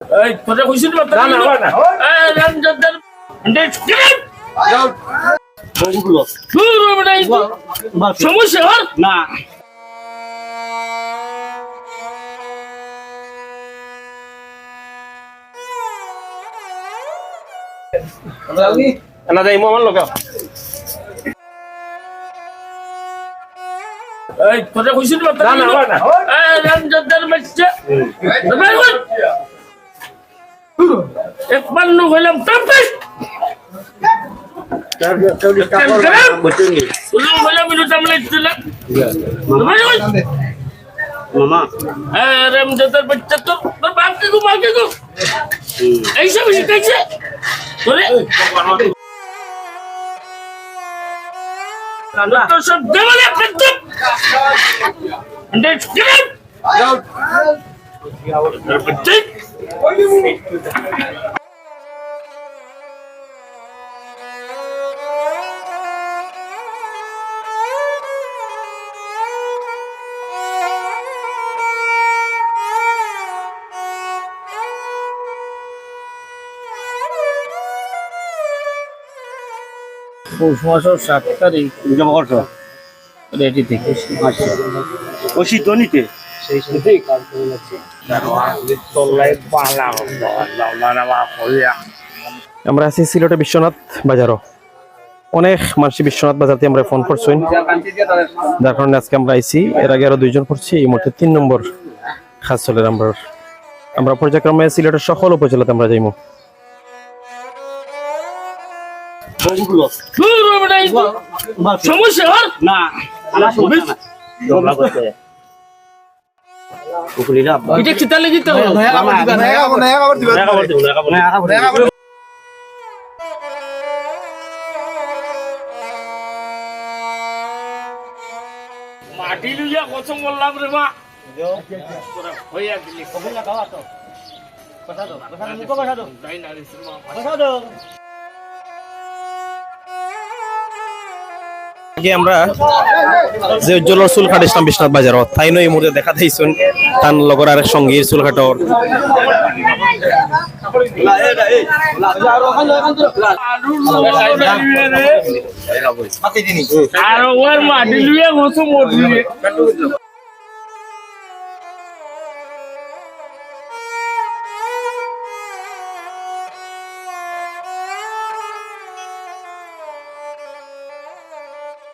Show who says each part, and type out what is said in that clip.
Speaker 1: এই তোরা কইছিস না
Speaker 2: না, না, না।
Speaker 1: এই রামচন্দ্র ডিসক্রিট
Speaker 2: বগুলো
Speaker 1: দূর হবে না এই সমস্যা হল।
Speaker 2: না। না যাই আমার লোক
Speaker 1: এই তোরা কইছিস না
Speaker 2: না, না, না।
Speaker 1: এই রামচন্দ্র বাচ্চা। বের কর এক পান্নু হইলাম কি গো এইসব শিখাইছে সব দেওয়ালে একদম পৌষ মাসের সাত তারিখ
Speaker 2: জমা করছ?
Speaker 1: রেডি থেকে
Speaker 2: আচ্ছা শীতনিতে
Speaker 3: আমরা আছি সিলেটে বিশ্বনাথ বাজারও। অনেক মানুষ বিশ্বনাথ বাজারতে আমরা ফোন করছি। যার কারণে আজকে আমরা আইছি। এর আগে আরও দুইজন করছি। এই মুহূর্তে তিন নম্বর খাস চলে আমরা আমরা পর্যায়ক্রমে সিলেটের সকল উপজেলাতে আমরা যাইমু।
Speaker 1: সমস্যা
Speaker 2: না
Speaker 1: এটা কি তাহলে দিতে হবে মাটি লইয়া কত বললাম রে মা হইয়া দিলি তাই না রে মা
Speaker 3: আগে আমরা যে উজ্জ্বল চুল ইসলাম বিশ্বনাথ বাজারত তাই নয় এই মুহূর্তে দেখা দিয়েছেন তার লগর আরেক সঙ্গী চুল কাটর
Speaker 1: আর ওর মাটি লুয়ে গোসু মরবি।